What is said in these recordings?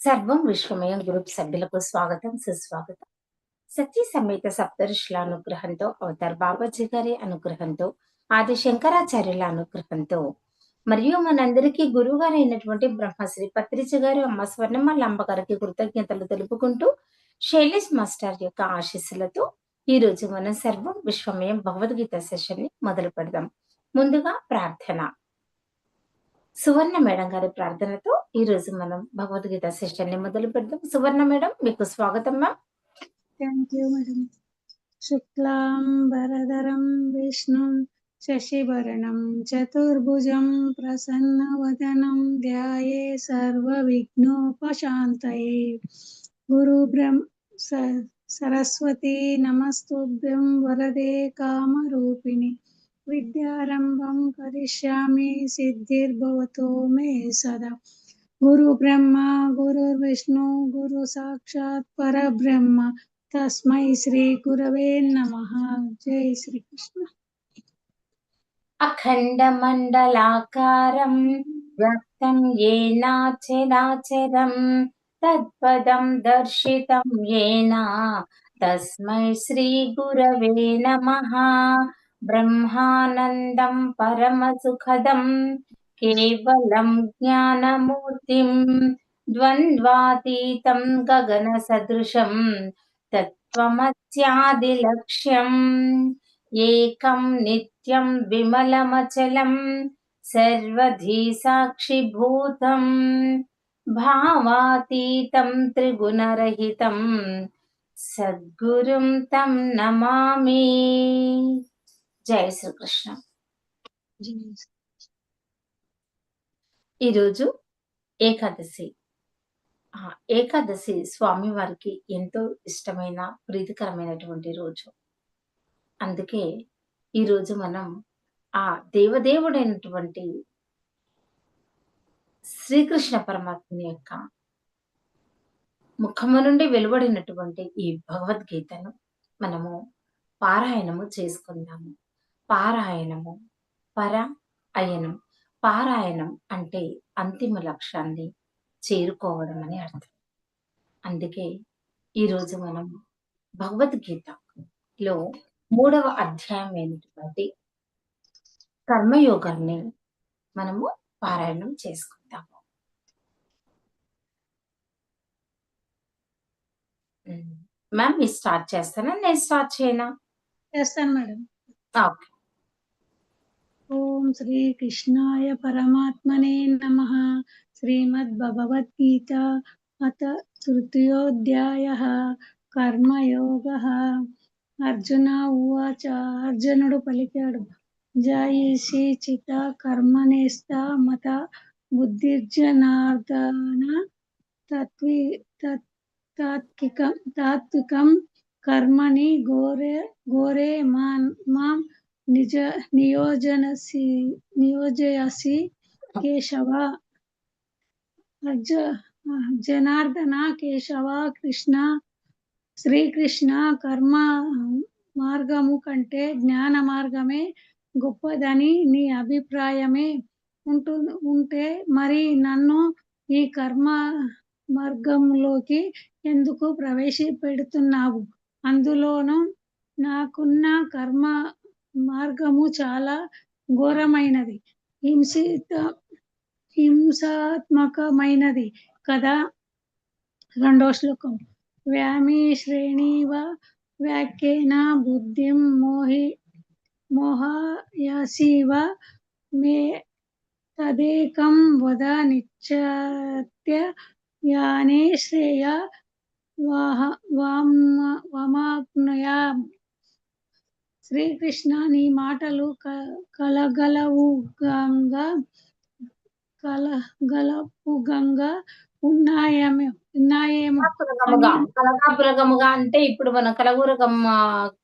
సర్వం విశ్వమయం గ్రూప్ సభ్యులకు స్వాగతం సుస్వాగతం. సత్య సమేత సప్తరుషుల అనుగ్రహంతో అవతార్ బాబాజీ గారి అనుగ్రహంతో ఆది శంకరాచార్యుల అనుగ్రహంతో మరియు మనందరికీ గురువు గారు అయినటువంటి బ్రహ్మశ్రీ పత్రిజ గారు అమ్మ స్వర్ణమ్మ లంబ గారికి కృతజ్ఞతలు తెలుపుకుంటూ శైలేష్ మాస్టర్ యొక్క ఆశీస్సులతో ఈ రోజు మనం సర్వం విశ్వమయం భగవద్గీత సెషన్ని మొదలు పెడదాం ముందుగా ప్రార్థన. సువర్ణ మేడం గారి ప్రార్థనతో ఈ రోజు మనం భగవద్గీత సెషన్ని మొదలు పెడదాం. సువర్ణ మేడం మీకు స్వాగతం మ్యామ్. థ్యాంక్ యూ మేడం శుక్లాం వరదరం విష్ణుం శశివరణం చతుర్భుజం ప్రసన్న వదనం ధ్యాయే సర్వవిఘ్నోపశాంతయే. గురు బ్రహ్మ స- సరస్వతి నమస్తుభ్యం వరదే కామరూపిణి. రూపిణి కరిష్యామి సిద్ధిర్భవతో మే సదా గురు బ్రహ్మ గురుర్విష్ణు గురు సాక్షాత్ పరబ్రహ్మ తస్మై శ్రీ గురవే నమ జై శ్రీకృష్ణ అఖండ మండలాకారం వ్యక్తం ఏనాచరాచరం తత్పదం దర్శితం ఏన బ్రహ్మానందం పరమసుఖదం కేవలం జ్ఞానమూర్తిం ద్వంద్వాతీతం గగన సదృశం తత్వమస్యాదిలక్ష్యం ఏకం నిత్యం విమలమచలం సర్వధీ సాక్షిభూతం భావాతీతం త్రిగుణరహితం సద్గురుం తం నమామి జై శ్రీకృష్ణ ఈరోజు ఏకాదశి. ఆ ఏకాదశి స్వామి వారికి ఎంతో ఇష్టమైన ప్రీతికరమైనటువంటి రోజు. అందుకే ఈ రోజు మనం ఆ దేవదేవుడైనటువంటి శ్రీకృష్ణ పరమాత్మ యొక్క ముఖము నుండి వెలువడినటువంటి ఈ భగవద్గీతను మనము పారాయణము చేసుకుందాము. పారాయణము పర అయనం పారాయణం అంటే అంతిమ లక్ష్యాన్ని చేరుకోవడం అని అర్థం. అందుకే ఈరోజు మనం భగవద్గీతలో మూడవ అధ్యాయం అయినటువంటి కర్మయోగాన్ని మనము పారాయణం చేసుకుందాము. ఉమ్. మ్యామ్ మీరు స్టార్ట్ చేస్తానా నేను స్టార్ట్ చేయనా? చేస్తాను మేడం. ఓకే. ఓం శ్రీ కృష్ణాయ పరమాత్మనే నమ శ్రీమద్ భగవద్గీత అత తృతీయోధ్యాయ కర్మయోగ అర్జున ఉవాచ అర్జునుడు పలికాడు జాయిషి చిత కర్మనేస్త మత బుద్ధిర్జనార్దన తత్వి తత్- తాత్వికం తాత్వికం కర్మని గోరే గోరే మా మాం నిజ నియోజనసి నియోజయసి కేశవ అర్జ జనార్దన కేశవ కృష్ణ శ్రీకృష్ణ కర్మ మార్గము కంటే జ్ఞాన మార్గమే గొప్పదని నీ అభిప్రాయమే ఉంటు ఉంటే మరి నన్ను ఈ కర్మ మార్గంలోకి ఎందుకు ప్రవేశపెడుతున్నావు? అందులోనూ నాకున్న కర్మ మార్గము చాలా ఘోరమైనది. హింసిత హింసాత్మకమైనది కదా? రెండో శ్లోకం. వ్యామి శ్రేణివ వ్యాఖ్యేన బుద్ధిం మోహి మోహయసీవ మే తదేకం వద నిశ్చత్య యానే శ్రేయ వాహ వామ వమాప్నుయా శ్రీకృష్ణ నీ మాటలు క- కలగలవు గంగా కలగలపుగంగా ఉన్నాయేమో ఉన్నాయేమో. కలగాపురగముగా. అంటే ఇప్పుడు మనం కలగూరగం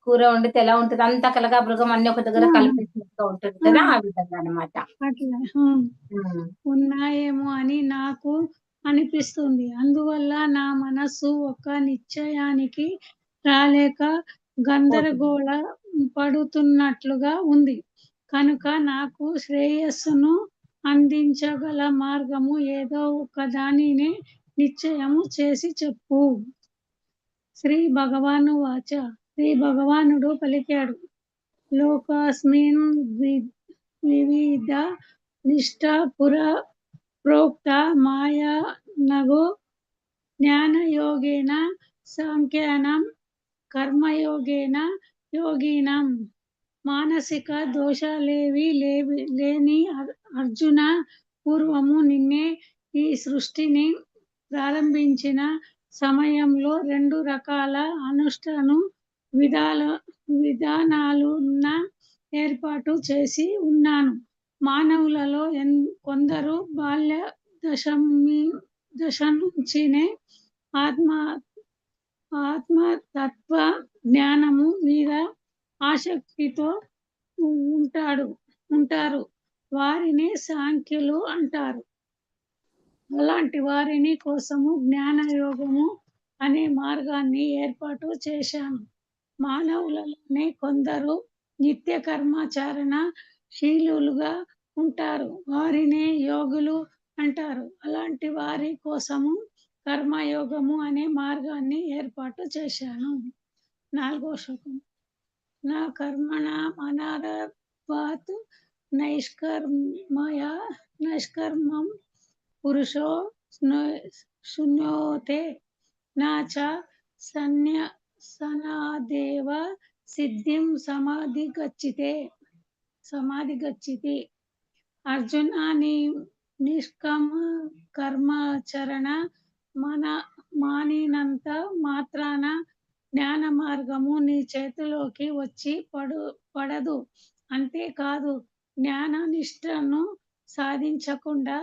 కూర వండితే ఎలా ఉంటది? అంతా కలగాపురగం అన్ని ఒక దగ్గర ఆ. కలిపేసినట్టుగా ఉంటుంది కదా ఆ. విధంగా అనమాట. ఉన్నాయేమో అని నాకు అనిపిస్తుంది. అందువల్ల నా మనస్సు ఒక నిశ్చయానికి రాలేక గందరగోళ పడుతున్నట్లుగా ఉంది. కనుక నాకు శ్రేయస్సును అందించగల మార్గము ఏదో ఒక దానిని నిశ్చయము చేసి చెప్పు. శ్రీ భగవాను వాచ. శ్రీ భగవానుడు పలికాడు. లోకాస్మిన్ వివిధ నిష్ట పుర ప్రోక్త మాయా నగో జ్ఞానయోగేన సాంఖ్యానం కర్మయోగేన యోగినం. మానసిక దోషాలేవి లేవి లేని అర్- అర్జున పూర్వము నిన్నే ఈ సృష్టిని ప్రారంభించిన సమయంలో రెండు రకాల అనుష్ఠాను విధాల విధానాలున్న ఏర్పాటు చేసి ఉన్నాను. మానవులలో ఎన్ కొందరు బాల్య దశమి దశ నుంచినే ఆత్మ ఆత్మతత్వ జ్ఞానము మీద ఆసక్తితో ఉంటాడు ఉంటారు. వారిని సాంఖ్యులు అంటారు. అలాంటి వారిని కోసము జ్ఞాన యోగము అనే మార్గాన్ని ఏర్పాటు చేశాను. మానవులలోనే కొందరు నిత్య కర్మాచరణ శీలులుగా ఉంటారు. వారినే యోగులు అంటారు. అలాంటి వారి కోసము కర్మయోగము అనే మార్గాన్ని ఏర్పాటు చేశాను. నాలుగో శకం నా కర్మణ అనారవాత్ నైష్కర్మయ నైష్కర్మం పురుషో శూన్యోతే నా చ సన్య సనాదేవ సిద్ధిం సమాధి గచ్చితే సమాధి గచ్చితి అర్జున నీ నిష్కమ కర్మాచరణ మన మానినంత మాత్రాన జ్ఞాన మార్గము నీ చేతిలోకి వచ్చి పడు పడదు. అంతేకాదు జ్ఞాన నిష్టను సాధించకుండా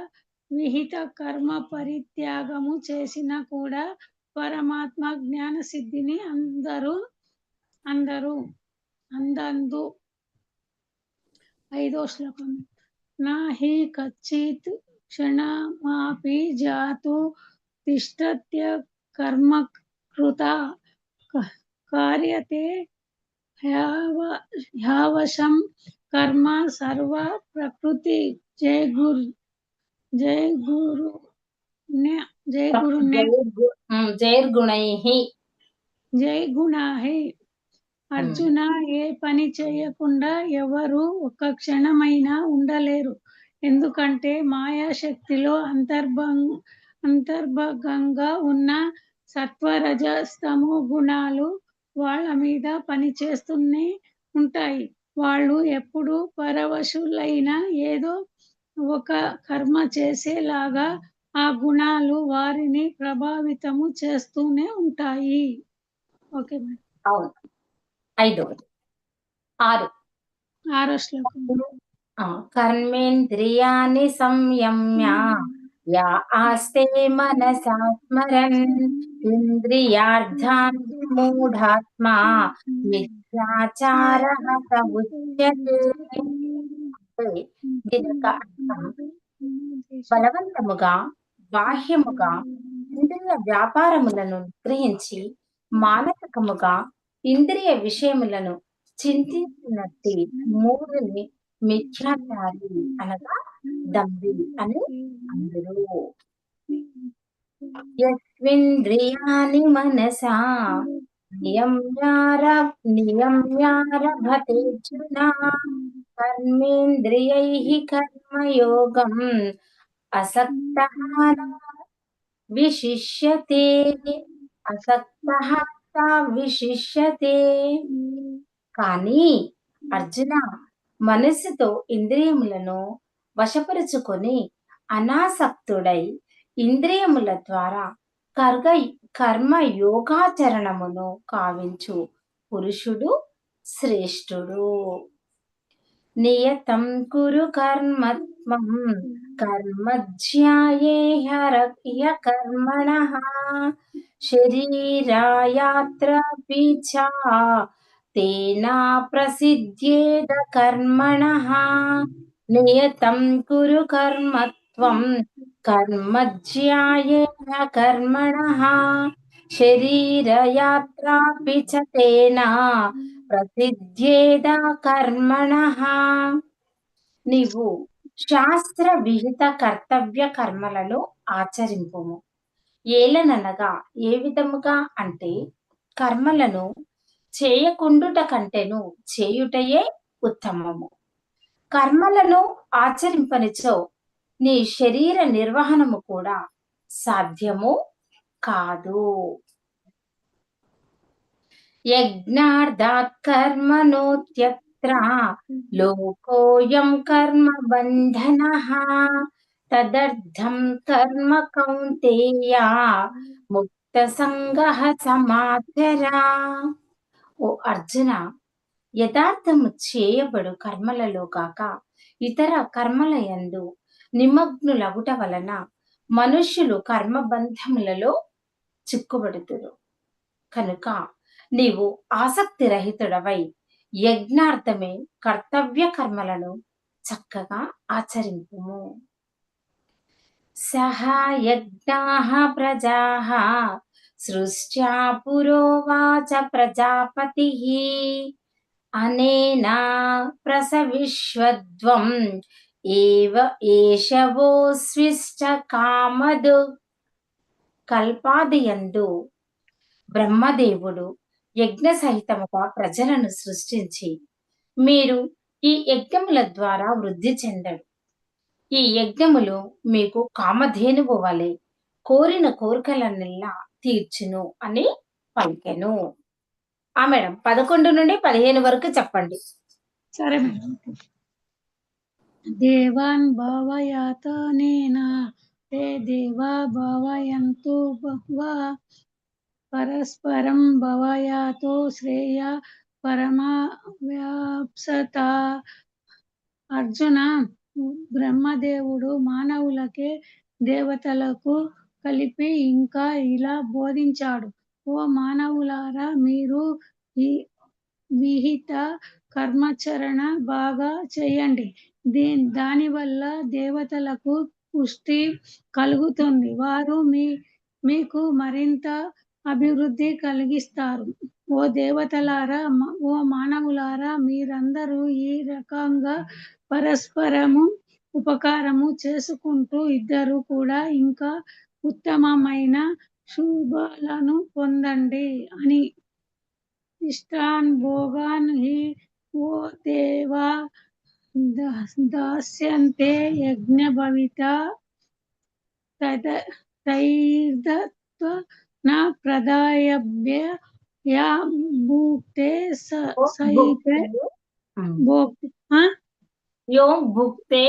విహిత కర్మ పరిత్యాగము చేసినా కూడా పరమాత్మ జ్ఞాన సిద్ధిని అందరూ అందరూ అందందు. ఐదో శ్లోకం. నాహి కచ్చిత్ క్షణమాపి జాతు తిష్టత్య కర్మ కృత కార్యతే హ్యావ హ్యావశం కర్మ సర్వ ప్రకృతి జయ గురు జయ గురు జయ గురు జైర్గుణై జై గుణాహి అర్జున ఏ పని చేయకుండా ఎవరు ఒక్క క్షణమైనా ఉండలేరు. ఎందుకంటే మాయాశక్తిలో అంతర్భం అంతర్భంగా ఉన్న సత్వరజస్తమో గుణాలు వాళ్ళ మీద పని చేస్తూనే ఉంటాయి. వాళ్ళు ఎప్పుడు పరవశులైన ఏదో ఒక కర్మ చేసేలాగా ఆ గుణాలు వారిని ప్రభావితము చేస్తూనే ఉంటాయి. Okay madam. ఐదవది ఆరు. ఆరో శ్లోకం. ఆ, కర్మేంద్రియాణి సంయమ్య. యా ఆస్తే మనసా స్మరన్ ఇంద్రియార్థాన్ మూఢాత్మా మిథ్యాచార బలవంతముగా బాహ్యముగా ఇంద్రియ వ్యాపారములను నిగ్రహించి మానసికముగా ఇంద్రియ విషయములను చింతించినట్టి మూడుని మిథ్యాచారి అనగా దంబి అని అందరూ. యస్వింద్రియాని మనసా నియమ్యార నియమ్యారభతేర్జున కర్మేంద్రియైః కర్మయోగం అసక్తః విశిష్యతే అసక్తః విశిష్యతే. కానీ అర్జున మనస్సుతో ఇంద్రియములను వశపరుచుకొని అనాసక్తుడై ఇంద్రియముల ద్వారా కర్గ కర్మ యోగాచరణమును కావించు. పురుషుడు శ్రేష్ఠుడు. నియతం కురు కర్మత్వం కర్మధ్యాయే హరయ కర్మణ శరీరాయాత్ర చ తేనా ప్రసిద్ధ్యేద కర్మణ. నియతం కురు కర్మత్వం కర్మధ్యాయేన కర్మణ శరీరయాత్రాపి చ తేనా ప్రసిద్ధ్యేద కర్మణ నీవు శాస్త్ర విహిత కర్తవ్య కర్మలలో ఆచరింపుము. ఏలననగా ఏ విధముగా అంటే కర్మలను చేయకుండుట కంటెను చేయుటయే ఉత్తమము. కర్మలను ఆచరింపనిచో నీ శరీర నిర్వహణము కూడా సాధ్యము కాదు. యజ్ఞార్థాత్ కర్మణోత్యత్ర లోకోయం కర్మ బంధన తదర్థం కర్మ కౌంతేయ ముక్త సంగ సమాచరా ఓ అర్జున యథార్థము చేయబడు కర్మలలో కాక ఇతర కర్మల యందు నిమగ్నులగుట వలన మనుష్యులు కర్మబంధములలో చిక్కుబడుతురు. కనుక నీవు ఆసక్తి రహితుడవై యజ్ఞార్థమే కర్తవ్య కర్మలను చక్కగా ఆచరింపుము. సహా యజ్ఞాః ప్రజాః సృష్ట్యా పురోవాచ ప్రజాపతిః అనేనా ప్రసవిశ్వద్వం ఏవ ఏషవో స్విష్ట కామదు కల్పాదియందు బ్రహ్మదేవుడు యజ్ఞ సహితముగా ప్రజలను సృష్టించి మీరు ఈ యజ్ఞముల ద్వారా వృద్ధి చెందడు ఈ యజ్ఞములు మీకు కామధేనువు వలె కోరిన కోరికలన్నిలా తీర్చును అని పలికెను. ఆ మేడం. పదకొండు నుండి పదిహేను వరకు చెప్పండి. సరే మేడం. దేవాన్ భావయాతనేన ते దేవా భావయంతు బహ్వా? పరస్పరం భవయాతో శ్రేయ పరమావ్యాప్సత? అర్జున బ్రహ్మదేవుడు మానవులకే దేవతలకు కలిపి ఇంకా ఇలా బోధించాడు. ఓ మానవులారా మీరు ఈ విహిత కర్మాచరణ బాగా చేయండి. దీ దానివల్ల దేవతలకు పుష్టి కలుగుతుంది. వారు మీ మీకు మరింత అభివృద్ధి కలిగిస్తారు. ఓ దేవతలారా ఓ మానవులారా మీరందరూ ఈ రకంగా పరస్పరము ఉపకారము చేసుకుంటూ ఇద్దరు కూడా ఇంకా ఉత్తమమైన శుభాలను పొందండి అని ఇష్టాన్ భోగాన్ హి ఓ దేవా దా- దాస్యంతే యజ్ఞ భవిత తద తైర్దత్వ నా ప్రదాయభ్య యా భూక్తే స సైతే భోక్తి? ఆ? యో భుక్తే?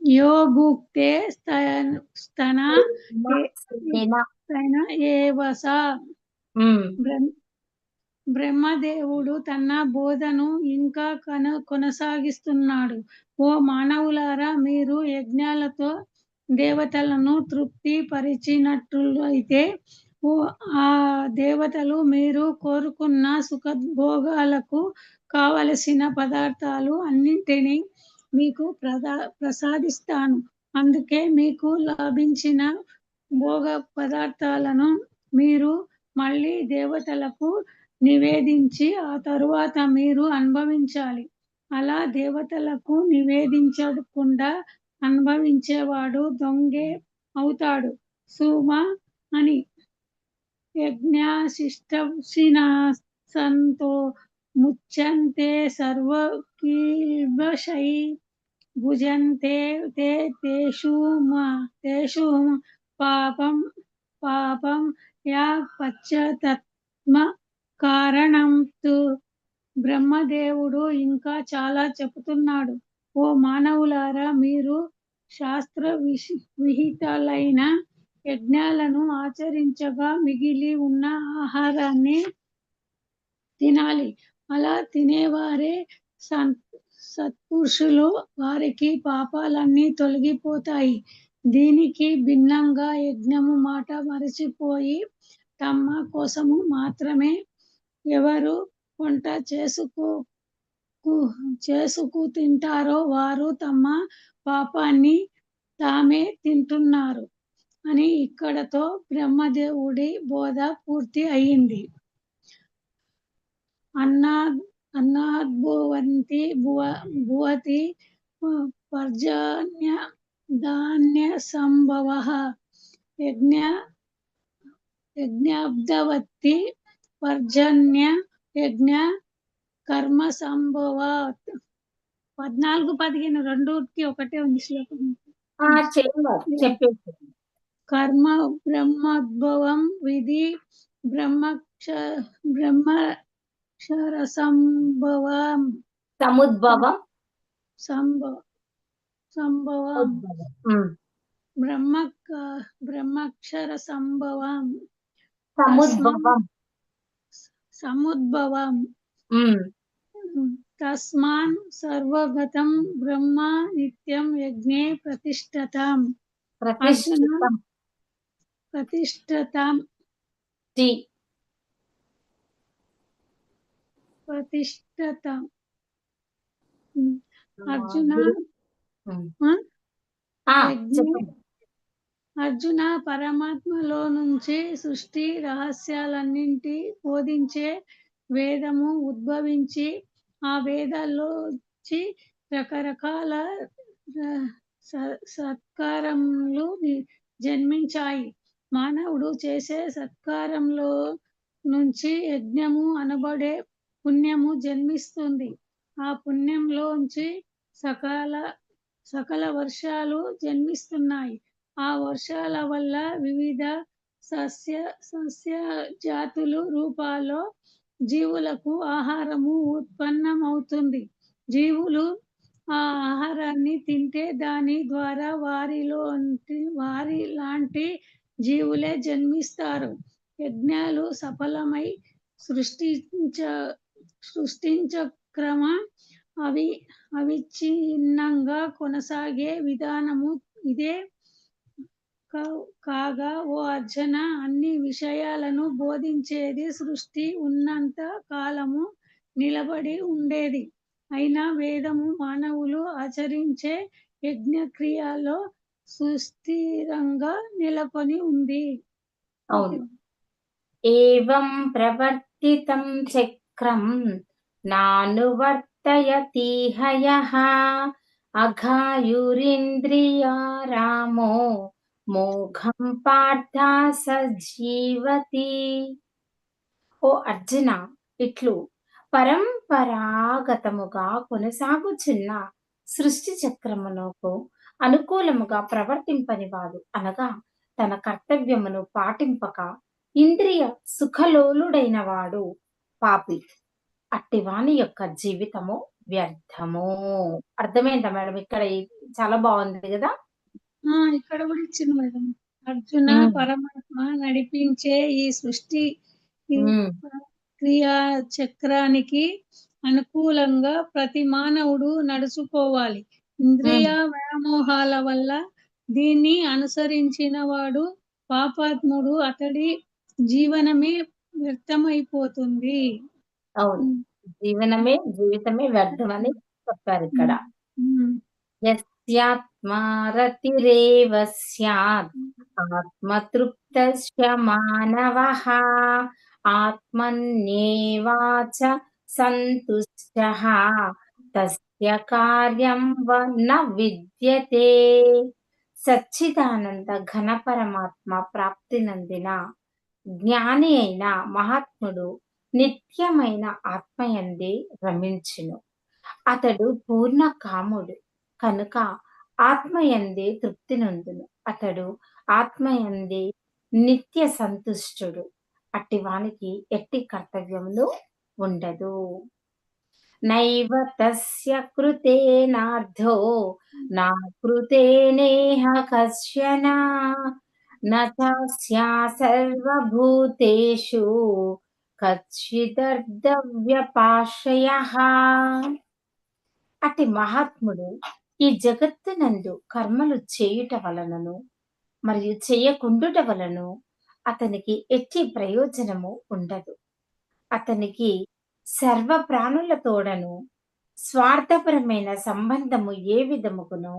యో భూక్తే స్తన? స్తన ఏవస బ్రహ్మదేవుడు తన బోధను ఇంకా కన కొనసాగిస్తున్నాడు. ఓ మానవులారా మీరు యజ్ఞాలతో దేవతలను తృప్తి పరిచినట్లయితే ఓ ఆ దేవతలు మీరు కోరుకున్న సుఖభోగాలకు కావలసిన పదార్థాలు అన్నింటినీ మీకు ప్రదా ప్రసాదిస్తాను. అందుకే మీకు లభించిన భోగ పదార్థాలను మీరు మళ్ళీ దేవతలకు నివేదించి ఆ తరువాత మీరు అనుభవించాలి. అలా దేవతలకు నివేదించకుండా అనుభవించేవాడు దొంగే అవుతాడు. సుమ అని యజ్ఞశిష్టశినా సంతో ముచ్యంతే సర్వకీల్బషై భుజంతే తే తేషు తేషు పాపం పాపం యా పశ్చాత్మ కారణం తు బ్రహ్మదేవుడు ఇంకా చాలా చెబుతున్నాడు ఓ మానవులారా మీరు శాస్త్ర విషి విహితాలైన యజ్ఞాలను ఆచరించగా మిగిలి ఉన్న ఆహారాన్ని తినాలి. అలా తినేవారే సత్ సత్పురుషులు వారికి పాపాలన్నీ తొలగిపోతాయి. దీనికి భిన్నంగా యజ్ఞము మాట మరచిపోయి తమ కోసము మాత్రమే ఎవరు వంట చేసుకో చేసుకు తింటారో వారు తమ పాపాన్ని తామే తింటున్నారు అని ఇక్కడతో బ్రహ్మదేవుడి బోధ పూర్తి అయింది. అన్నా అన్నాద్భువంతి భువ భువతి పర్జన్య ధాన్య సంభవ యజ్ఞ యజ్ఞాబ్దవత్తి పర్జన్య యజ్ఞ కర్మ సంభవాత్ పద్నాలుగు పదిహేను రెండుకి ఒకటే ఉంది శ్లోకం. ఆ చేయండి చెప్పేసి కర్మ బ్రహ్మోద్భవం విధి బ్రహ్మక్ష బ్రహ్మక్షర సంభవం సముద్భవం. సంభవ సంభవం. బ్రహ్మ బ్రహ్మక్షర సంభవం. సముద్భవం. సముద్భవం. తస్మాన్ సర్వగతం బ్రహ్మ నిత్యం యజ్ఞే ప్రతిష్టతాం. ప్రతిష్టతాం. ప్రతిష్టతాం. అర్జున అర్జున పరమాత్మలో నుంచి సృష్టి రహస్యాలన్నింటి బోధించే వేదము ఉద్భవించి ఆ వేదాల్లో వచ్చి రకరకాల సత్కారములు జన్మించాయి. మానవుడు చేసే సత్కారంలో నుంచి యజ్ఞము అనబడే పుణ్యము జన్మిస్తుంది. ఆ పుణ్యంలోంచి సకల సకల వర్షాలు జన్మిస్తున్నాయి. ఆ వర్షాల వల్ల వివిధ సస్య సస్య జాతులు రూపాల్లో జీవులకు ఆహారము ఉత్పన్నమవుతుంది. జీవులు ఆ ఆహారాన్ని తింటే దాని ద్వారా వారిలో వారి లాంటి జీవులే జన్మిస్తారు. యజ్ఞాలు సఫలమై సృష్టించ సృష్టించ క్రమ అవి అవిచ్ఛిన్నంగా కొనసాగే విధానము ఇదే. కా- కాగా ఓ అర్జున అన్ని విషయాలను బోధించేది సృష్టి ఉన్నంత కాలము నిలబడి ఉండేది. అయినా వేదము మానవులు ఆచరించే యజ్ఞక్రియలో సుస్థిరంగా నెలకొని ఉంది. అవును. ఏవం ప్రవర్తితం చక్రం నానువర్తయతి హయః అఘాయురింద్రియా రామో మోఘం పార్థ సజీవతి ఓ అర్జున ఇట్లు పరంపరాగతముగా కొనసాగుచున్న సృష్టి చక్రమునకు అనుకూలముగా ప్రవర్తింపని వాడు అనగా తన కర్తవ్యమును పాటింపక ఇంద్రియ సుఖలోలుడైన వాడు పాపి. అట్టివాని యొక్క జీవితము వ్యర్థము. అర్థమైందా మేడం? ఇక్కడ చాలా బాగుంది కదా? ఆ ఇక్కడ కూడా ఇచ్చింది మేడం. అర్జున. పరమాత్మ నడిపించే ఈ సృష్టి క్రియా చక్రానికి అనుకూలంగా ప్రతి మానవుడు నడుచుకోవాలి. ఇంద్రియ వ్యామోహాల వల్ల దీన్ని అనుసరించిన వాడు పాపాత్ముడు అతడి జీవనమే వ్యర్థమైపోతుంది. అవును. జీవనమే జీవితమే వ్యర్థమని చెప్పారు ఇక్కడ. యస్యాత్మారతిరేవ స్యాత్. ఆత్మతృప్తస్య మానవః. ఆత్మన్యేవాచ సంతుష్టః తస్య కార్యం వ న విద్యతే. సచ్చిదానంద ఘన పరమాత్మ ప్రాప్తి నందిన జ్ఞాని అయిన మహాత్ముడు నిత్యమైన ఆత్మయందే రమించును. అతడు పూర్ణ కాముడు కనుక ఆత్మయందే తృప్తి నొందును. అతడు ఆత్మయందే నిత్య సంతుష్టుడు. అట్టి వానికి ఎట్టి కర్తవ్యములు ఉండదు. నైవ తస్య కృతేనార్థో నా కృతేనేహ కశ్చన నస్యా సర్వభూతేషు. కచ్చిదర్ధవ్యపాశయ అతి మహాత్ముడు ఈ జగత్తునందు కర్మలు చేయుట వలనను మరియు చేయకుండుట వలను అతనికి ఎట్టి ప్రయోజనము ఉండదు. అతనికి సర్వ ప్రాణులతోడను స్వార్థపరమైన సంబంధము ఏ విధముకును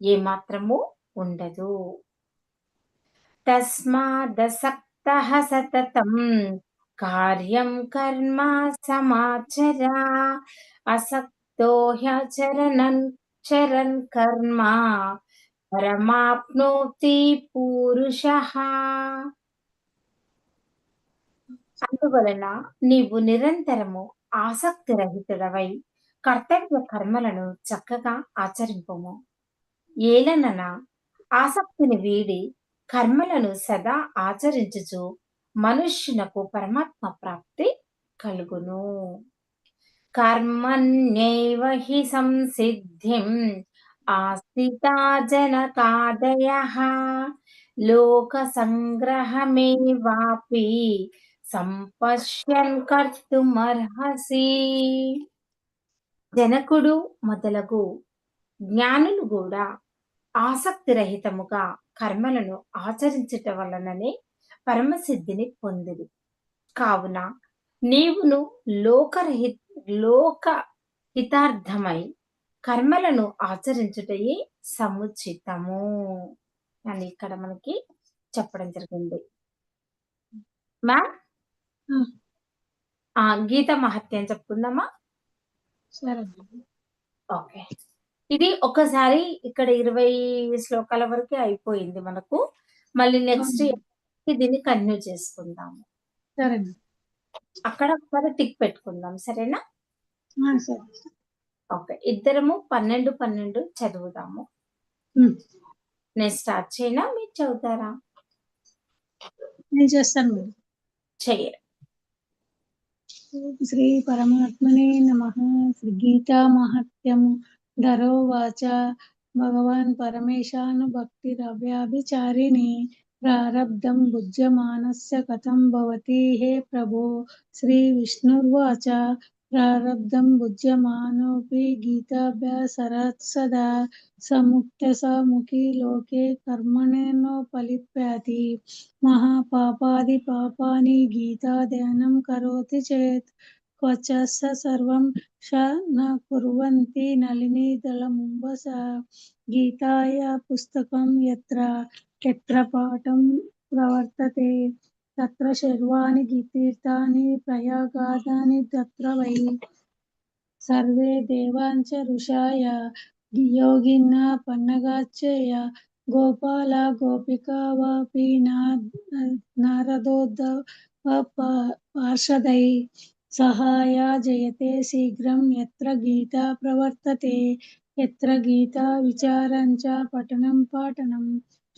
ఏమాత్రము ఉండదు. తస్మాదసక్త సతతం కార్యం కర్మ సమాచర అసక్తో హ్యచరన్ చరణ్ కర్మ పరమాప్నోతి పురుష అందువలన నీవు నిరంతరము ఆసక్తి రహితుడవై కర్తవ్య కర్మలను చక్కగా ఆచరింపుము. ఏలనన ఆసక్తిని వీడి కర్మలను సదా ఆచరించుచు మనుష్యునకు పరమాత్మ ప్రాప్తి కలుగును. కర్మణ్యైవ హి సంసిద్ధిం ఆస్థితా లోక సంగ్రహమేవాపి సంపశ్యన్ కర్తుమర్హసి. జనకుడు మొదలగు జ్ఞానులు కూడా ఆసక్తిరహితముగా కర్మలను ఆచరించుట వలననే పరమసిద్ధిని పొందిరి. కావున నీవును లోకరహి లోక హితార్థమై కర్మలను ఆచరించుటయే సముచితము అని ఇక్కడ మనకి చెప్పడం జరిగింది. మ్యామ్? ఆ! ఆ! గీత మహత్యం చెప్పుకుందామా? సరే. ఓకే. ఇది ఒకసారి ఇక్కడ 20 శ్లోకాల వరకే అయిపోయింది మనకు. మళ్ళీ నెక్స్ట్. దీన్ని కంటిన్యూ చేసుకుందాము. సరే మేడం. అక్కడ ఒకసారి టిక్ పెట్టుకుందాం. సరేనా? సరే. ఓకే. ఇద్దరము 12, 12 చదువుదాము. నేను స్టార్ట్ చేయనా? మీరు చదువుతారా? నేను చేస్తాను. చెయ్యరు. శ్రీ పరమాత్మనే నమః శ్రీ గీతా మహత్యము ధరోవాచ భగవాన్ పరమేశాను భక్తిరవ్యాభిచారిణి ప్రారబ్ధం प्रारब्धं भुज्यमानस्य कथं भवति? हे प्रभो, श्रीविष्णुर्वाच। प्रारब्धं भुज्यमानोऽपि गीताभ्यासरात् सदा। समुक्तसामुखी लोके कर्मणेनोपलिप्याति महापापादिपापानि गीताध्ययनं करोति चेत् क्वचस्स सर्वं श न कुर्वन्ति नलिनीदलमुम्बस। गीताया पुस्तकं यत्र గీతాయా పుస్తకం యత్ర యత్ర పాఠం ప్రవర్తతే. తత్ర శర్వాణి తీర్థాని ప్రయాగాదాని తత్ర వై. సర్వే దేవాంచ ఋషాయ యోగిన్న పన్నగాచ్చయ గోపాల గోపికా వాపి నారదోద్ధవ పార్షదై. సహాయ జయతే శీఘ్రం ఎత్ర గీత ప్రవర్తతే. ఎత్ర గీత విచారం చ పఠనం.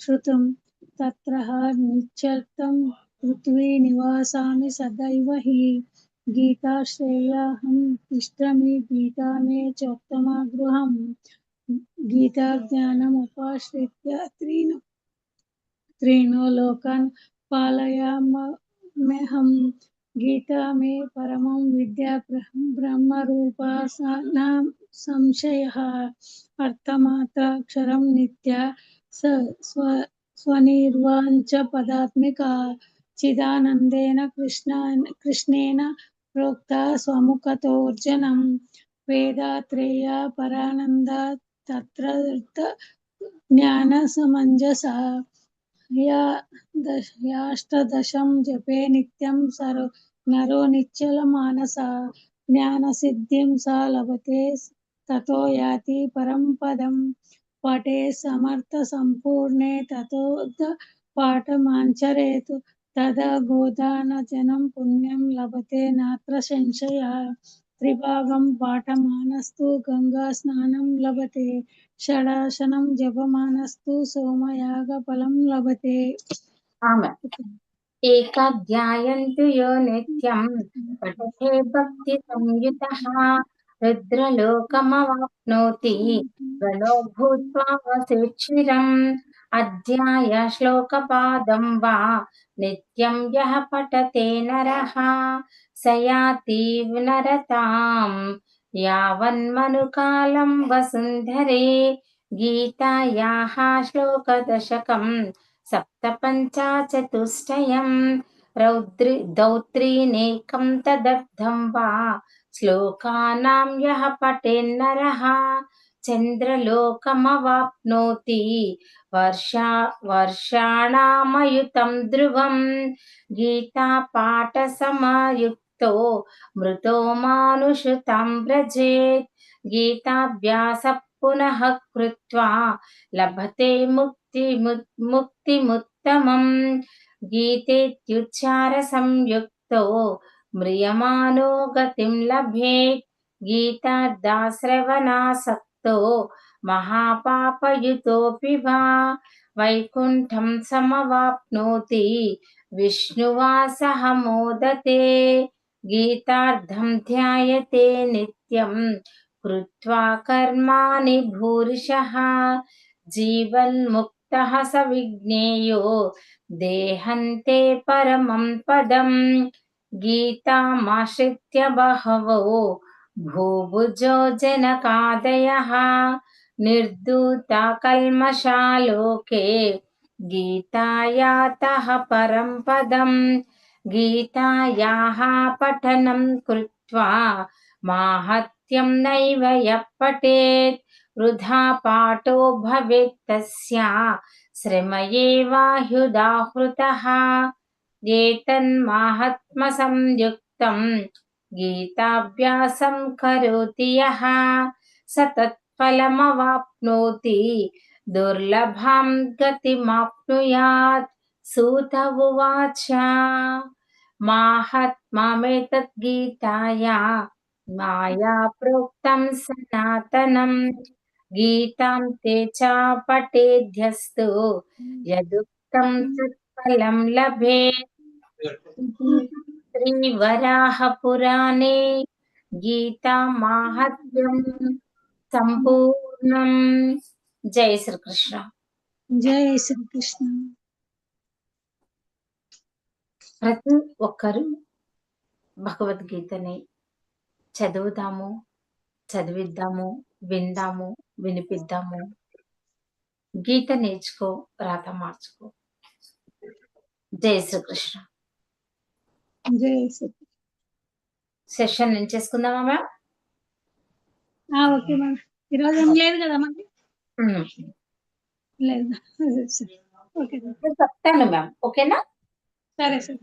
श्रुतं तत्रः निश्चर्तं पृथ्वी निवासा सदैव ही। गीता श्रेयाहं तिष्ठमि, गीता मे चोत्तमा गृहं गीताज्ञानमुपाश्रित्य त्रीन् त्रीणो लोकान् हम गीता मे परम विद्या ब्रह्मरूपा संशय संशयः। अर्थमात्राक्षरं नित्या అర్థమాత్రాక్షరం నిత్యా స్వనిర్వాచ పదాత్మికా చిదానందేన కృష్ణేన ప్రోక్తా స్వముఖతోర్జనం వేదాత్రేయ పరానందా తత్రర్థ జ్ఞానసమంజస యాష్టదశం జపే నిత్యం నరో నిశ్చలమానస జ్ఞానసిద్ధిం స లభతే తతో యాతి పరం పదం పఠే సమర్థసంపూర్ణే తతోర్థ పాఠమాచరేత్. తదా గోదానజనం పుణ్యం లభతే నాత్ర సంశయః. త్రిభాగం పాఠమానస్తు గంగాస్నానం లభతే. షడాశనం జపమానస్తు సోమయాగఫలం లభతే. ఆమె. ఏకాధ్యాయంతు యో నిత్యం. పఠతే భక్తి సంయుతః. రుద్రలోకమవాప్నోతి గలో భూత్వా వశిక్షిరం అధ్యాయ శ్లోకపాదం వా. నిత్యం యః పఠతే నరః. సయాతి నరతాం యావన్మనుకాలం వసుంధరే. గీతాయాः श्लोकदशकं सप्तपञ्चाचतुष्टयं रौद्रि दौत्रीनेकं तदर्थं वा శ్లోకానాం యః పఠేన్నరః చంద్రలోకమవాప్నోతి. వర్షా వర్షాణామయుతం ధ్రువం. గీతాపాఠసమయుక్తో మృతో మానుషు తం వ్రజేత్. గీతాభ్యాస పునః కృత్వా. లభతే ముక్తి ముక్తిముత్తమం. గీతేత్యుచ్చార సంయుక్తో म्रियमाणो गतिं लभेत् गीताद्दाश्रवणासक्तो महापापयुतोऽपि वा। वैकुण्ठं समवाप्नोति। विष्णुवासः मोदते गीतार्थं ध्यायते नित्यं। कृत्वा कर्माणि भूरिशः जीवन्मुक्तः स विज्ञेयो। देहन्ते परमं पदम्। భూభుజో జనకాదయः నిర్దూతా కల్మషాలోకే గీతాయాతः పరం పదం గీతాయాः పఠనం కృత్వా మాహత్యం నైవ యః పఠేత్ వృధా పాఠో భవేత్ తస్య శ్రమ ఏవాహ్యుదాహృతः ఏతన్మాహాత్మ సంయుక్తం గీతాభ్యాసం కరోతి యః స తత్ఫలమవాప్నోతి దుర్లభాం గతిమాప్నుయాత్ సూత ఉవాచ మాహాత్మ్యమేతత్ గీతాయా మాయా ప్రోక్తం సనాతనం గీతాం తే చ పఠేద్యస్తు యదుక్తం తత్ఫలం లభేత్ శ్రీవరాహ పురాణే గీతా మాహాత్మ్యం సంపూర్ణం. జై శ్రీకృష్ణ. ప్రతి ఒక్కరూ భగవద్గీతని చదువుదాము చదివిద్దాము విందాము వినిపిద్దాము. గీత నేర్చుకో రాత మార్చుకో. జై శ్రీకృష్ణ. సెషన్ నుంచి చేసుకుందామా మ్యామ్ ఆ, ఓకే మ్యామ్ ఈరోజు ఏం లేదు కదా మనకి లేదు. సరే. ఓకే. నేను చెప్తాను మ్యామ్ ఓకేనా? సరే సరే.